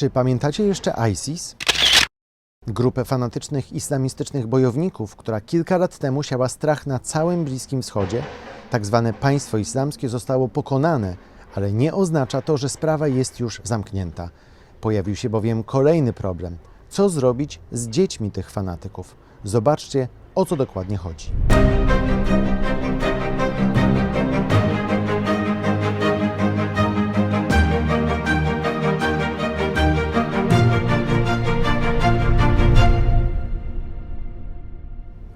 Czy pamiętacie jeszcze ISIS? Grupę fanatycznych islamistycznych bojowników, która kilka lat temu siała strach na całym Bliskim Wschodzie. Tak zwane państwo islamskie zostało pokonane, ale nie oznacza to, że sprawa jest już zamknięta. Pojawił się bowiem kolejny problem. Co zrobić z dziećmi tych fanatyków? Zobaczcie, o co dokładnie chodzi.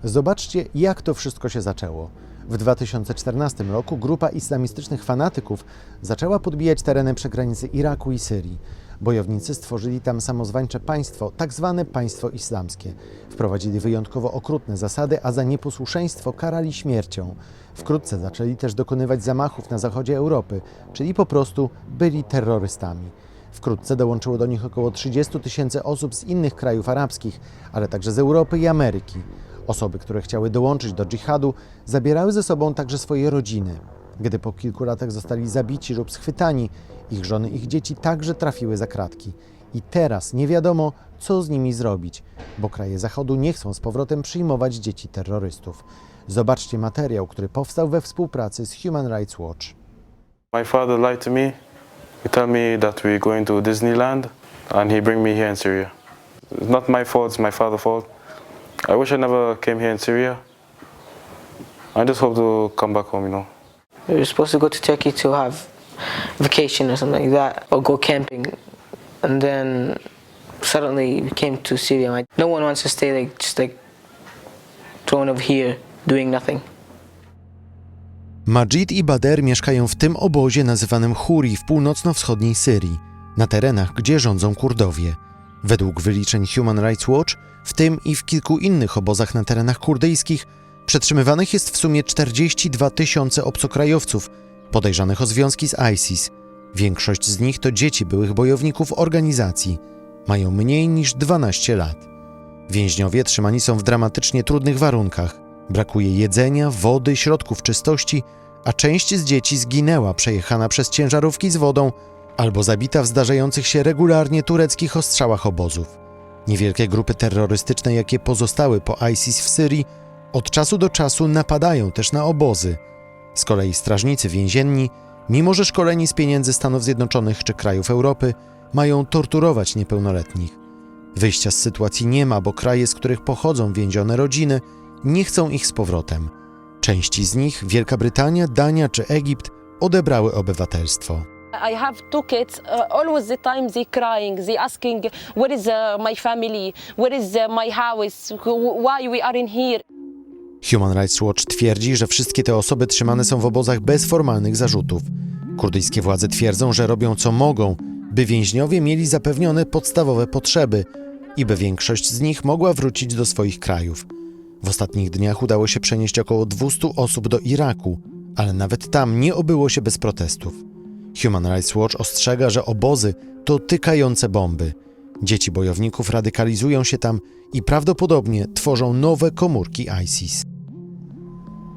Zobaczcie, jak to wszystko się zaczęło. W 2014 roku grupa islamistycznych fanatyków zaczęła podbijać tereny przy granicy Iraku i Syrii. Bojownicy stworzyli tam samozwańcze państwo, tak zwane państwo islamskie. Wprowadzili wyjątkowo okrutne zasady, a za nieposłuszeństwo karali śmiercią. Wkrótce zaczęli też dokonywać zamachów na zachodzie Europy, czyli po prostu byli terrorystami. Wkrótce dołączyło do nich około 30 tysięcy osób z innych krajów arabskich, ale także z Europy i Ameryki. Osoby, które chciały dołączyć do dżihadu, zabierały ze sobą także swoje rodziny. Gdy po kilku latach zostali zabici lub schwytani, ich żony i ich dzieci także trafiły za kratki. I teraz nie wiadomo, co z nimi zrobić, bo kraje Zachodu nie chcą z powrotem przyjmować dzieci terrorystów. Zobaczcie materiał, który powstał we współpracy z Human Rights Watch. My father lied to me. He told me that we're going to Disneyland and he bring me here in Syria. It's not my fault, it's my father's fault. I wish I never came here in Syria. I just hope to come back home, you know. We were supposed to go to Turkey to have vacation or something like that, or go camping, and then suddenly we came to Syria. Like, no one wants to stay like just like thrown over here doing nothing. Majid i Bader mieszkają w tym obozie nazywanym Huri w północno-wschodniej Syrii, na terenach, gdzie rządzą Kurdowie. Według wyliczeń Human Rights Watch, w tym i w kilku innych obozach na terenach kurdyjskich, przetrzymywanych jest w sumie 42 tysiące obcokrajowców podejrzanych o związki z ISIS. Większość z nich to dzieci byłych bojowników organizacji. Mają mniej niż 12 lat. Więźniowie trzymani są w dramatycznie trudnych warunkach. Brakuje jedzenia, wody, środków czystości, a część z dzieci zginęła przejechana przez ciężarówki z wodą albo zabita w zdarzających się regularnie tureckich ostrzałach obozów. Niewielkie grupy terrorystyczne, jakie pozostały po ISIS w Syrii, od czasu do czasu napadają też na obozy. Z kolei strażnicy więzienni, mimo że szkoleni z pieniędzy Stanów Zjednoczonych czy krajów Europy, mają torturować niepełnoletnich. Wyjścia z sytuacji nie ma, bo kraje, z których pochodzą więzione rodziny, nie chcą ich z powrotem. Części z nich, Wielka Brytania, Dania czy Egipt, odebrały obywatelstwo. I have two kids. Uh, always the time they crying, they asking, "Where is uh, my family? Where is uh, my house? Wh- Why we are in here?" Human Rights Watch twierdzi, że wszystkie te osoby trzymane są w obozach bez formalnych zarzutów. Kurdyjskie władze twierdzą, że robią co mogą, by więźniowie mieli zapewnione podstawowe potrzeby i by większość z nich mogła wrócić do swoich krajów. W ostatnich dniach udało się przenieść około 200 osób do Iraku, ale nawet tam nie obyło się bez protestów. Human Rights Watch ostrzega, że obozy to tykające bomby. Dzieci bojowników radykalizują się tam i prawdopodobnie tworzą nowe komórki ISIS.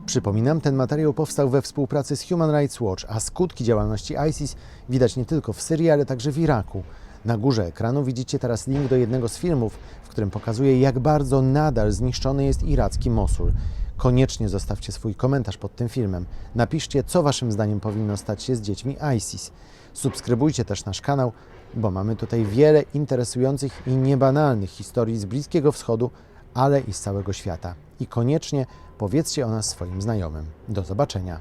Przypominam, ten materiał powstał we współpracy z Human Rights Watch, a skutki działalności ISIS widać nie tylko w Syrii, ale także w Iraku. Na górze ekranu widzicie teraz link do jednego z filmów, w którym pokazuje, jak bardzo nadal zniszczony jest iracki Mosul. Koniecznie zostawcie swój komentarz pod tym filmem. Napiszcie, co Waszym zdaniem powinno stać się z dziećmi ISIS. Subskrybujcie też nasz kanał, bo mamy tutaj wiele interesujących i niebanalnych historii z Bliskiego Wschodu, ale i z całego świata. I koniecznie powiedzcie o nas swoim znajomym. Do zobaczenia.